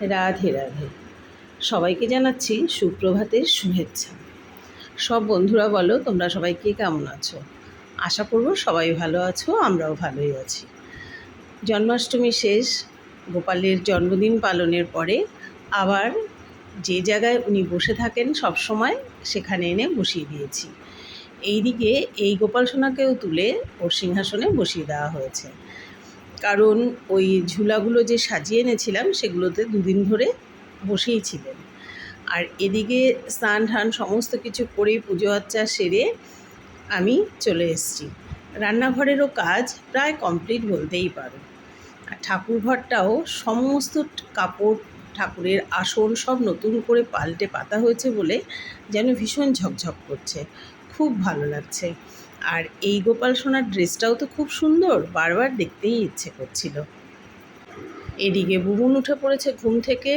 রাধে রাধে। সবাইকে জানাচ্ছি সুপ্রভাতের শুভেচ্ছা। সব বন্ধুরা বলো, তোমরা সবাই কে কেমন আছো? আশা করব সবাই ভালো আছো, আমরাও ভালোই আছি। জন্মাষ্টমী শেষ, গোপালের জন্মদিন পালনের পরে আবার যে জায়গায় উনি বসে থাকেন সব সময়, সেখানে এনে বসিয়ে দিয়েছি। এইদিকে এই গোপাল সোনাকেও তুলে ওর সিংহাসনে বসিয়ে দেওয়া হয়েছে। কারণ ওই ঝুলাগুলো যে সাজিয়ে এনেছিলাম সেগুলোতে দুদিন ধরে বসেই ছিলেন। আর এদিকে স্নান ঠান সমস্ত কিছু করে পুজো আচ্চা সেরে আমি চলে এসেছি। রান্নাঘরেরও কাজ প্রায় কমপ্লিট বলতেই পারো। আর ঠাকুর ঘরটাও সমস্ত কাপড়, ঠাকুরের আসন সব নতুন করে পাল্টে পাতা হয়েছে বলে যেন ভীষণ ঝকঝক করছে। খুব ভালো লাগছে। আর এই গোপাল সোনার ড্রেসটাও তো খুব সুন্দর, বারবার দেখতেই ইচ্ছে করছিল। এদিকে বুবুন উঠে পড়েছে ঘুম থেকে।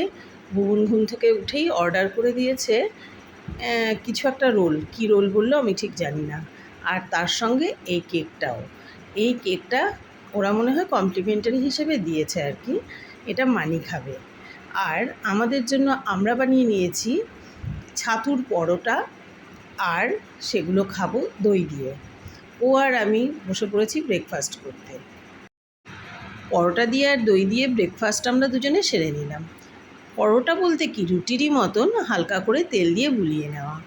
বুবুন ঘুম থেকে উঠেই অর্ডার করে দিয়েছে কিছু একটা রোল। কি রোল বলল আমি ঠিক জানি না। আর তার সঙ্গে এই কেকটাও। এই কেকটা ওরা মনে হয় কমপ্লিমেন্টারি হিসেবে দিয়েছে আর কি। এটা মানি খাবে। আর আমাদের জন্য আমরা বানিয়ে নিয়েছি ছাতুর পরোটা আর সেগুলো খাব দই দিয়ে। ও আর আমি বসে পড়েছি ব্রেকফাস্ট করতে। পরোটা দিয়ে আর দই দিয়ে ব্রেকফাস্ট আমরা দুজনে সেরে নিলাম। পরোটা বলতে কি? রুটিরই মতন হালকা করে তেল দিয়ে বুলিয়ে নেওয়া।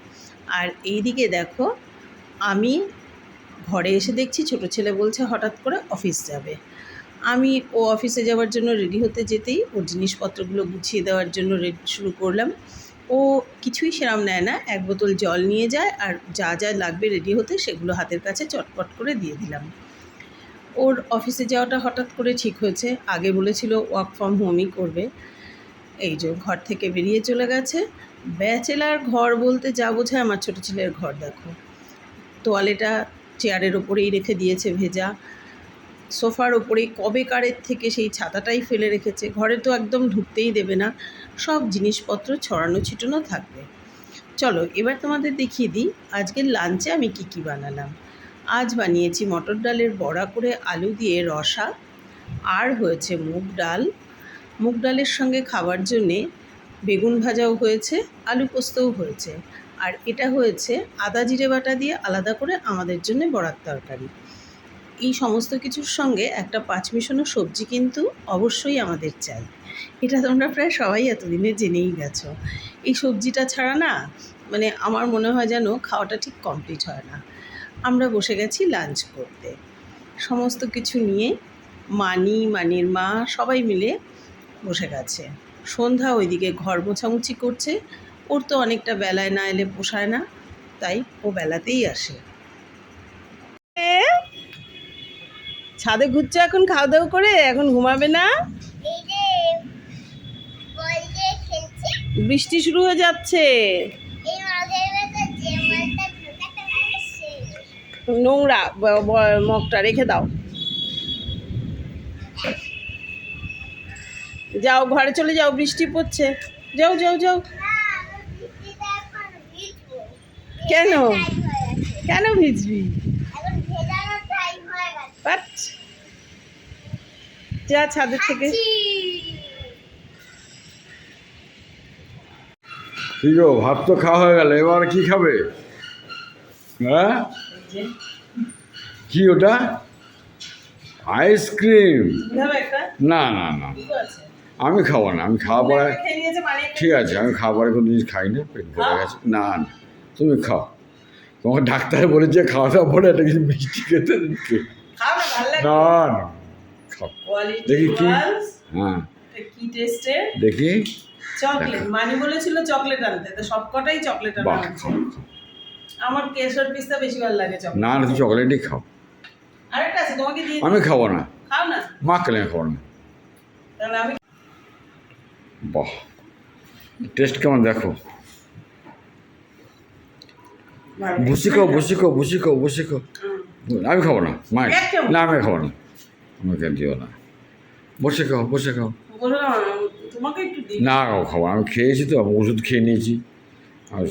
আর এইদিকে দেখো, আমি ঘরে এসে দেখছি ছোট ছেলে বলছে হঠাৎ করে অফিস যাবে। আমি ও অফিসে যাওয়ার জন্য রেডি হতে যেতেই ওর জিনিসপত্রগুলো গুছিয়ে দেওয়ার জন্য রেডি শুরু করলাম। ও কিছুই সেরাম নেয় না। এক বোতল জল নিয়ে যায় আর যা যা লাগবে রেডি হতে সেগুলো হাতের কাছে চটপট করে দিয়ে দিলাম। ওর অফিসে যাওয়াটা হঠাৎ করে ঠিক হয়েছে। আগে বলেছিল ওয়ার্ক ফ্রম হোমই করবে। এই যে ঘর থেকে বেরিয়ে চলে গেছে। ব্যাচেলার ঘর বলতে যা বোঝায় আমার ছোটো ছেলের ঘর দেখো। তোয়ালেটা চেয়ারের ওপরেই রেখে দিয়েছে ভেজা। সোফার ওপরে কবে কারের থেকে সেই ছাতাটাই ফেলে রেখেছে। ঘরে তো একদম ঢুকতেই দেবে না। সব জিনিসপত্র ছড়ানো ছিটানো থাকবে। চলো, এবার তোমাদের দেখিয়ে দিই আজকের লাঞ্চে আমি কি কি বানালাম। আজ বানিয়েছি মটর ডালের বড়া করে আলু দিয়ে রসা। আর হয়েছে মুগ ডাল। মুগ ডালের সঙ্গে খাবার জন্যে বেগুন ভাজাও হয়েছে, আলু পোস্তও হয়েছে। আর এটা হয়েছে আদা জিরে বাটা দিয়ে আলাদা করে আমাদের জন্য বড়ার তরকারি। এই সমস্ত কিছুর সঙ্গে একটা পাঁচ মিশানো সবজি কিন্তু অবশ্যই আমাদের চাই। এটা তোমরা প্রায় সবাই এতদিনে জেনেই গেছো। এই সবজিটা ছাড়া না মানে আমার মনে হয় যেন খাওয়াটা ঠিক কমপ্লিট হয় না। আমরা বসে গেছি লাঞ্চ করতে। সমস্ত কিছু নিয়ে মানি, মানির মা সবাই মিলে বসে গেছে। সন্ধ্যা ওইদিকে ঘর মোছামুছি করছে। ওর তো অনেকটা বেলায় না এলে পোষায় না, তাই ও বেলাতেই আসে। ছাদে ঘুরছে এখন খাওয়া দাওয়া করে এখন ঘুমাবে না? বৃষ্টি শুরু হয়ে যাচ্ছে। নোংরা মগটা রেখে দাও। যাও ঘরে চলে যাও বৃষ্টি পড়ছে। যাও যাও যাও। কেন? হয়ে গেছে। কেন ভিজবি? যা ছাদের থেকে। ভাত তো খাওয়া হয়ে গেল এবার কি খাবে? হ্যাঁ? কি ওটা? আইসক্রিম। না না না। আমি খাব না আমি খাওয়া পরে ঠিক আছে আমি খাওয়া পরে কোনো জিনিস খাই না পেট ভরে গেছে। না না তুমি খাও। তোমাকে ডাক্তার বলেছে খাওয়া দাওয়া পরে একটা কিছু মিষ্টি খেতে দিচ্ছে না না খাও দেখি কি? হ্যাঁ। কি টেস্টের দেখি। চকলেট মানি বলেছিল চকলেট আনতে তো সবকটাই চকলেট আনা বাহ হয়েছে। খাও খাও। আমার কেশর পিস্তা বেশি ভালো লাগে চকলেট না না তুমি চকলেটই খাও। আরেকটা আছে তোমাকে দিয়ে আমি খাব না। খাও না? মা কেলে খাব না? তাহলে আমি বাহ। টেস্ট কেমন দেখো? বসে খাও বসে খাও বসে খাও বসে খাও। আমি খাব না। মা না আমি খাব না। আমাকে দিও না। বসে খাও বসে খাও। না খাও খাব আমি খেয়েছি তো আমি ওষুধ খেয়ে নিয়েছি। আর হয়ে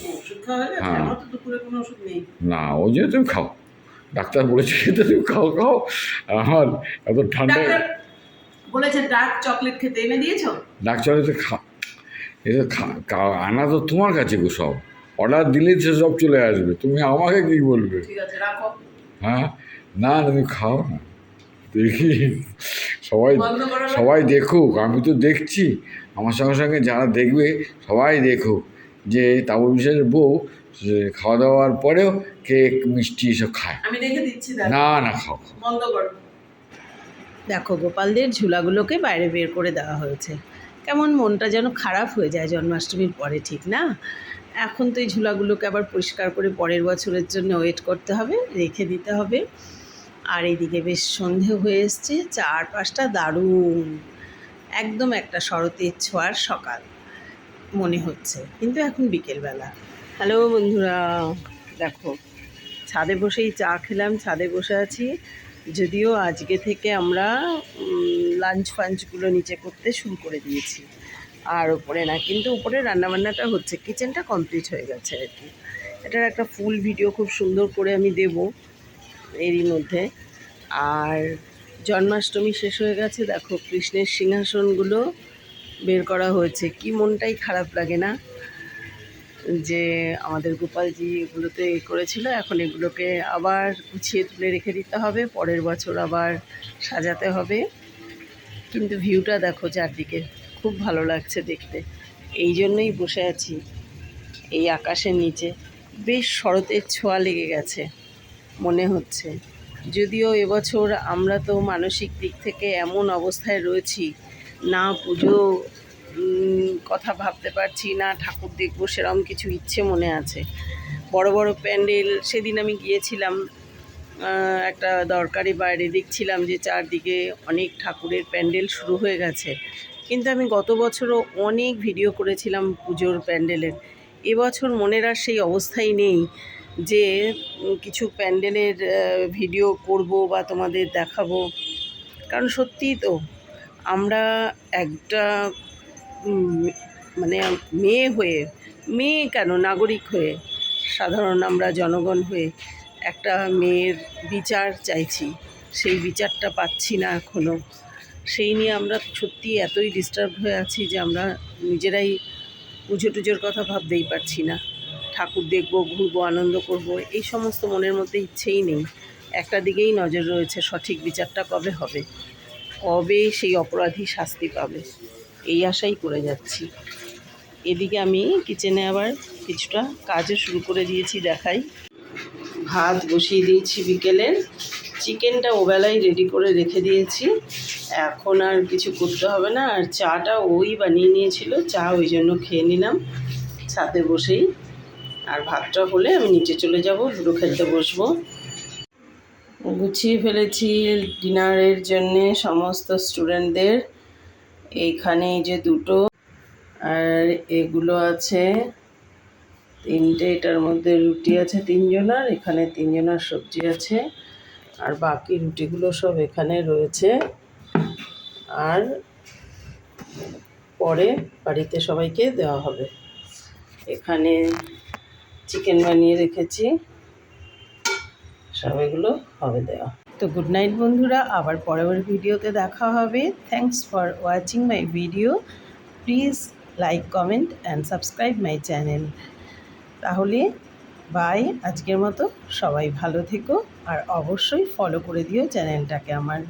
না ওই জন্য তুমি খাও। ডাক্তার বলেছে খেতে তুমি খাও খাও। আর আমার এত ঠান্ডা ডাক্তার বলেছে ডার্ক চকলেট খেতে এনে দিয়েছ? ডাক্তার তো খা এটা খা- আনা তো তোমার কাছে গো সব। অর্ডার দিলেই সে সব চলে আসবে। তুমি আমাকে কি বলবে? ঠিক আছে রাখো। হ্যাঁ? না না, তুমি খাও না। দেখি। সবাই। সবাই দেখুক। আমি তো দেখছি। আমার সঙ্গে সঙ্গে যারা দেখবে সবাই দেখুক যে তাবু বিশ্বাসের বউ খাওয়া দাওয়ার পরেও কেক মিষ্টি এসব খায়। আমি রেখে দিচ্ছি না না খাও খাও। বন্ধ করো। দেখো গোপালদের ঝুলাগুলোকে বাইরে বের করে দেওয়া হয়েছে। কেমন মনটা যেন খারাপ হয়ে যায় জন্মাষ্টমীর পরে ঠিক না? এখন তো এই ঝুলাগুলোকে আবার পরিষ্কার করে পরের বছরের জন্য ওয়েট করতে হবে, রেখে দিতে হবে। আর এইদিকে বেশ সন্ধে হয়ে এসছে, চারপাশটা দারুণ। একদম একটা শরতের ছোঁয়ার সকাল মনে হচ্ছে, কিন্তু এখন বিকেলবেলা। হ্যালো বন্ধুরা, দেখো, ছাদে বসেই চা খেলাম, ছাদে বসে আছি। যদিও আজকে থেকে আমরা লাঞ্চ ফাঞ্চগুলো নিচে করতে শুরু করে দিয়েছি। আর ওপরে না, কিন্তু উপরে রান্নাবান্নাটা হচ্ছে কিচেনটা কমপ্লিট হয়ে গেছে আর কি। এটার একটা ফুল ভিডিও খুব সুন্দর করে আমি দেব এরই মধ্যে। আর জন্মাষ্টমী শেষ হয়ে গেছে, দেখো কৃষ্ণের সিংহাসনগুলো বের করা হয়েছে। কি মনটাই খারাপ লাগে না যে আমাদের গোপালজি এগুলোতে করেছিল, এখন এগুলোকে আবার গুছিয়ে তুলে রেখে দিতে হবে, পরের বছর আবার সাজাতে হবে। কিন্তু ভিউটা দেখো চারদিকে। খুব ভালো লাগছে দেখতে। এই জন্যই বসে আছি এই আকাশের নিচে। বেশ শরতের ছোঁয়া লেগে গেছে, মনে হচ্ছে। যদিও এবছর আমরা তো মানসিক দিক থেকে এমন অবস্থায় রয়েছি, না পুজো কথা ভাবতে পারছি না, ঠাকুর দেখব সেরকম কিছু ইচ্ছে মনে আছে। বড় বড় প্যান্ডেল, সেদিন আমি গিয়েছিলাম একটা দরকারি বাইরে দেখছিলাম যে চারদিকে অনেক ঠাকুরের প্যান্ডেল শুরু হয়ে গেছে। কিন্তু আমি গত বছরও অনেক ভিডিও করেছিলাম পুজোর প্যান্ডেলের। এবছর মনের আর সেই অবস্থাই নেই যে কিছু প্যান্ডেলের ভিডিও করব বা তোমাদের দেখাবো। কারণ সত্যিই তো, আমরা একটা মানে মেয়ে হয়ে, মেয়ে কেন নাগরিক হয়ে, সাধারণ আমরা জনগণ হয়ে একটা মেয়ের বিচার চাইছি। সেই বিচারটা পাচ্ছি না এখনও সেই নিয়ে আমরা সত্যি এতই ডিস্টার্ব হয়ে আছি যে আমরা নিজেরাই পুজো টুজোর কথা ভাবতেই পারছি না। ঠাকুর দেখব, ঘুরবো, আনন্দ করব, এই সমস্ত মনের মধ্যে ইচ্ছেই নেই। একটা দিকেই নজর রয়েছে সঠিক বিচারটা কবে হবে? কবে সেই অপরাধী শাস্তি পাবে? এই আশাই করে যাচ্ছি। এদিকে আমি কিচেনে আবার কিছুটা কাজও শুরু করে দিয়েছি দেখাই। ভাত বসিয়ে দিয়েছি বিকেলের চিকেনটা ওবেলায় রেডি করে রেখে দিয়েছি। এখন আর কিছু করতে হবে না, আর চাটা ওই বানিয়ে নিয়েছিল, চা ওই জন্য খেয়ে নিলাম। ছাদে বসেই। আর ভাতটা হলে আমি নিচে চলে যাব লুডো খেলতে বসবো। গুছিয়ে ফেলেছি ডিনারের জন্যে সমস্ত স্টুডেন্টদের। এইখানে এই যে দুটো, আর এগুলো আছে। তিনটে, এটার মধ্যে রুটি আছে তিনজনার এখানে তিনজনার সবজি আছে। আর বাকি রুটিগুলো সব এখানে রয়েছে। আর পরে বাড়িতে সবাইকে দেওয়া হবে। এখানে চিকেন বানিয়ে রেখেছি। সব এগুলো হবে দেওয়া। তো গুড নাইট বন্ধুরা, আবার পরের ভিডিওতে দেখা হবে। Thanks for watching my video please like comment and subscribe my channel তাহলে বাই আজকের মতো সবাই ভালো থেকো। আর অবশ্যই ফলো করে দিও চ্যানেলটাকে আমার।